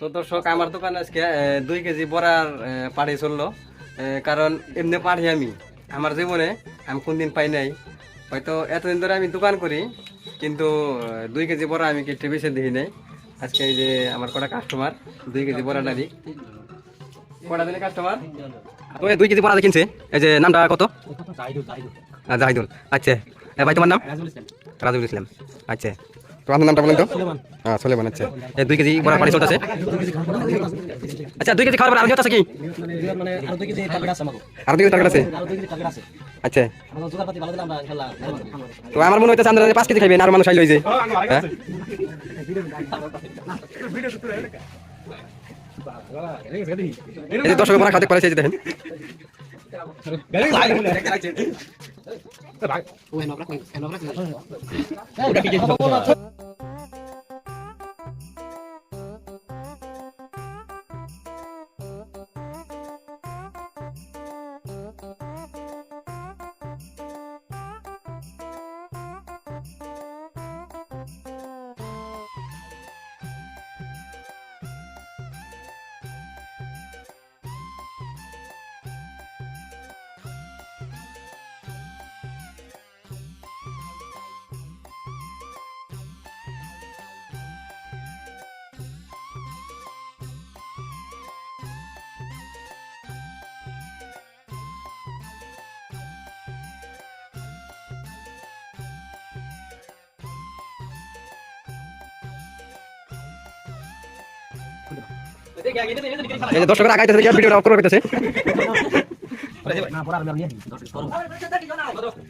তো দর্শক আমার দোকানে আজকে দুই কেজি বড়ার পাড়ি চলল। কারণ এমনি পাড়ি আমি। আমার জীবনে আমি কোনদিন পাই নাই। হয়তো এতদিন ধরে আমি দোকান করি কিন্তু দুই কেজি বড়া আমি কেটে বেশি দিই নাই। আজকে এই যে আমার কটা কাস্টমার দুই কেজি বড়া ডালি। কটা দিলে কাস্টমার তো দুই কেজি বড়া কিনছে এই যে নামটা কত? জাহিদুল আচ্ছা ভাই তোমার নাম? রাজুল ইসলাম। আচ্ছা। তোমার নামটা বলেন তো? হ্যাঁ সোলেমান আচ্ছা। এই দুই কেজি বড়া পাড়ি চলতেছে আচ্ছা দুই কেজি খাওয়ার পর আরও আছে কি? মানে আর দুই কেজি টার্গেট আছে আরও দুই কেজি টার্গেট আছে? আচ্ছা। আমাদের জোগাড়পাতি ভালো দিলে আমরা ইনশাআল্লাহ তো আমার মনে হইতেছে আপনারা পাঁচ কেজি খাইবেন আর মানুষ আইলো হ্যাঁ? এই দর্শক বড়া খাতে এই দেখেন। এই যে দর্শকরা আগাইতেছে দেখে ভিডিওটা অফ করে পেতেছে না পড়া আমি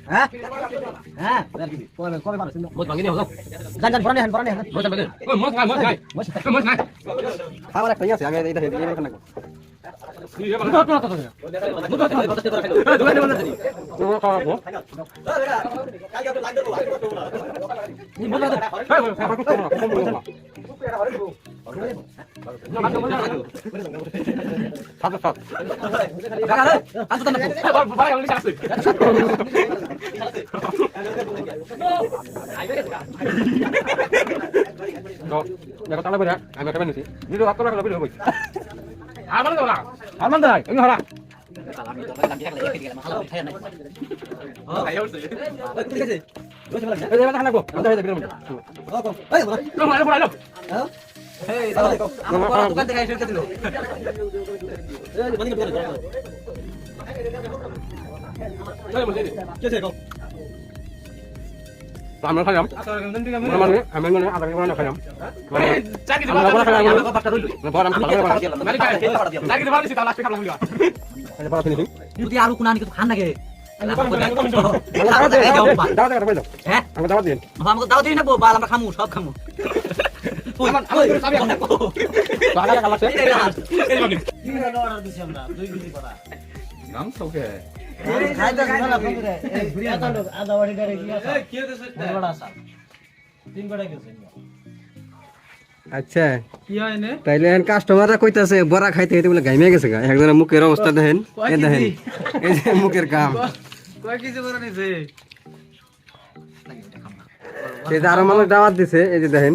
হ্যাঁ হ্যাঁ দিও জান জান পড়া নিয়ে পড়া নিয়ে বহুত ভাঙি আমার একটা আছে আমি এই দেখেন এই রকম আমি একটা বানিয়েছি ভিডিও আপ করা ভিডিও হই আর মান দাই আমি হরা এই যে আমরা খাইলাম মানে আমি মানে আধা বানানো খাইলাম মানে যদি আরও কোন আনি খান নাকি দাও দাও দাও দাও হ্যাঁ আমরা দাও দিন না বাল আমরা খামু সব খামু লাগা আচ্ছা। তাইলে এখন কাস্টমাররা কইতাছে বড়া খাইতে খাইতে বলে গাইমে গেছে গা। একজনের মুখের অবস্থা দেখেন এই দেখেন এই যে মুখের কাম। এই যে আরও মানুষ দাওয়াত দিছে এই যে দেখেন।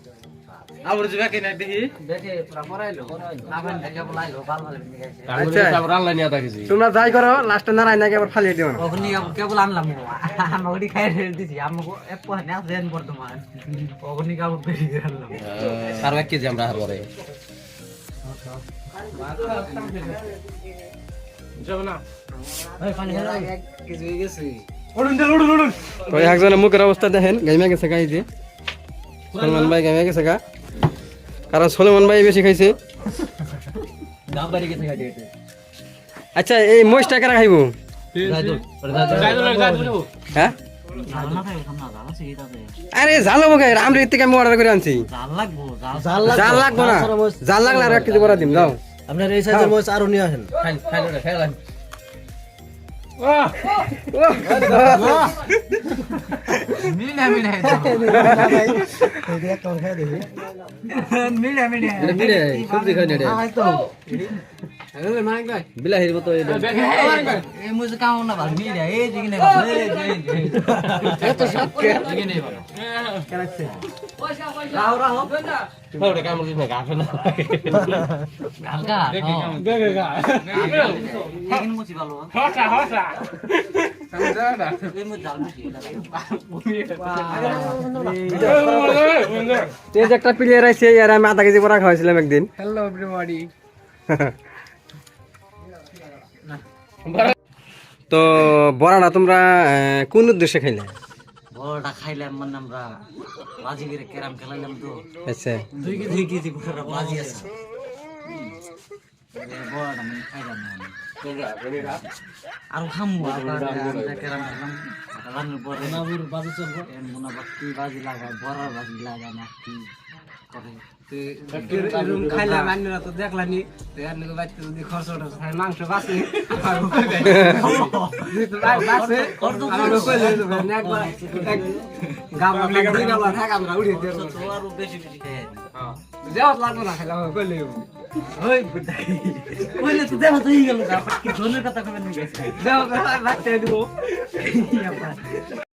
আচ্ছা। তোমরা যাই করো লাস্টে নারায় নাকি আবার ফালিয়ে দিও না। কেবল আনলাম আমাকে খাই দিছি। আমাকে এক পয়সা না দেন বর্তমান। অগ্নি কাপড় বেশি আনলাম আরও এক কেজি আমরা হারবো একজনের মুখের অবস্থা দেখেন গাইমে গেছে গাই যে। সলমান ভাই গাইমে গেছে গা। কারণ সলমান ভাই বেশি খাইছে। আচ্ছা এই মহিষটা কারা খাইব? হ্যাঁ? আরে জাল হব গাই আমরা এর থেকে আমি অর্ডার করে আনছি। জাল লাগবো। না। জাল লাগলে আর এক কেজি বড়া দিম যাও। আপনার এই সাইজের মহিষ আরও নিয়ে আসেন। এটা মিলে সবজি খাই না রে বিলাহির মতো এটা ওটা কামড় এই যে একটা প্লেয়ার আছে আর আমি আধা কেজি বড়া খাওয়াইছিলাম একদিন। হ্যালো এভরিবডি তো বড়াটা তোমরা কোন উদ্দেশ্যে খাইলে? বড়টা খাইলাম মানে আমরা বাজি করে ক্যারাম খেলাইলাম তো। আচ্ছা। দুই কেজি দুই কেজি বাজি আছে। আর খামু আবার ক্যারাম খেলাম। রান্নার পরে নাবুর বাজি চলবো। মনে বাকি বাজি লাগায় বড়ার বাজি লাগায় না কি করে খাইলাম আন্নারা তো দেখলানি তো এর নাকি বাচ্চা যদি খরচ টরচ মাংস বাঁচে। বাঁচে। গাবলা দুই গাবলা থাক আমরা উড়িয়ে দেব তো আরও বেশি বেশি খাই দেওয়াত লাগবো না খাইলাম কইলে ওই কইলে তো দেওয়া তো হয়ে গেল কি ধনের কথা কবেন দেওয়া বাচ্চা দিব।